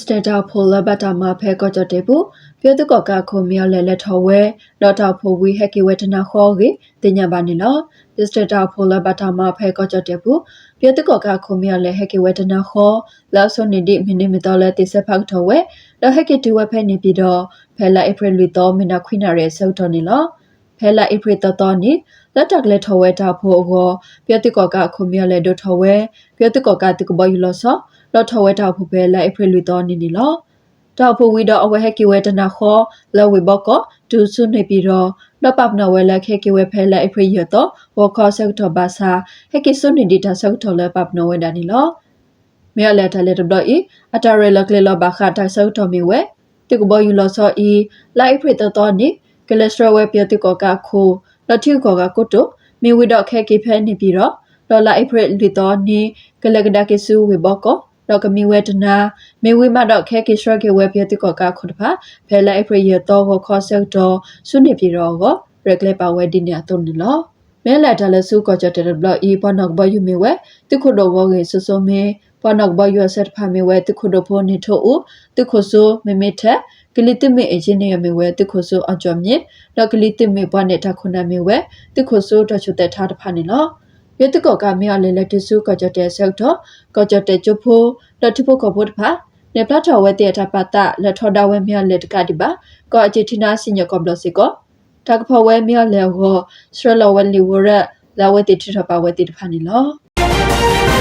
စတာတာဖိုလဘတာမှာဖဲကောကြတဲ့ဘူးပြောသူကကခုမြောက်လဲလက်ထော်ဝဲလော်တာဖိုဝီဟက်ကီဝဲတနာခေါ်ကြီးတင်ညာပါနေလောပစတာတာဖိုလဘတာမှာဖဲကောကြတဲ့ဘူးပြောသူကကခုမြောက်လဲဟက်ကီဝဲတနာခေါ်လောက်ဆွန်နေဒီမိနစ်မတော်လဲတိစဖောက်ထော်ဝဲလော်ဟက်ကီတူဝဲဖဲနေပြီးတော့ဖဲလာဧပြီလီတော့မနာခွိနာရဲဆောက်တော်နေလောဖဲလာဧပြီတော်တော်နေလက်တက်လက်ထော်ဝဲတာဖို့အောပြောသူကကခုမြောက်လဲဒိုထော်ဝဲပြောသူကကတကဘယူလောဆော လော်ထော်ဝဲတာဖို့ပဲလာဧပြီလီတော့နေနေလောတောက်ဖို့ဝီတော့အဝဲဟက်ကီဝဲတနာခေါ်လော်ဝေဘော့ကဒူဆုနေပြီးတော့လော်ပပနဝဲလက်ခဲကီဝဲဖဲလက်အဖရိရတော့ဝခေါ်ဆက်တော့ဘာသာဟက်ကီဆုနေဒီတာဆက်တော့လက်ပပနဝဲဒါနီလောမြေလက်တလက်တော့ဤအတရလကလေလောဘာခတာဆက်တော့မီဝဲတကဘောယူလောဆောဤလိုက်ဖရိတော့တော့နိကလက်စထရဝဲပြတကကခိုလတိကောကကုတုမီဝီတော့ခဲကီဖဲနေပြီးတော့ဒေါ်လာအဖရိလီတော့နိကလကဒါကေဆူဝေဘော့ကော တော့ကမီဝဲတနာမေဝိမတော့ခဲကိစရကေဝဲပြတိကောကခုတဖာဖဲလိုက်အဖရရတော့ကိုခေါ်ဆက်တော့ဆုနေပြီတော့ကိုရက်လက်ပါဝဲဒီနေအတုန်နော်မဲလာတလဆုကောကြတဲ့ဘလအီပနော့ဘယူမီဝဲတခုတော့ဝေဆဆမေပနော့ဘယူဆက်ဖာမီဝဲတခုတော့ဖို့နေထို့ဦးတခုဆိုမေမေထက်ကလီတမေအချင်းနေရမေဝဲတခုဆိုအကြောမြင့်တော့ကလီတမေဘွားနဲ့တခုနာမေဝဲတခုဆိုတော့ချွတ်တဲ့ထားတဖာနေနော် ယတကောကမြောက်လေလက်တဆုကကြတဲ့ဆောက်တော့ကကြတဲ့ကျဖို့လတ်ဖို့ကဘုတ်ဖာနေပလတ်တော်ဝဲတဲ့တာပတာလက်ထော်တော်ဝဲမြောက်လက်တကတိပါကောအချီတီနာစညကောဘလစီကောတကဖော်ဝဲမြောက်လေဟောစရလဝဲလီဝရလာဝဲတိထထပါဝဲတိတဖာနေလော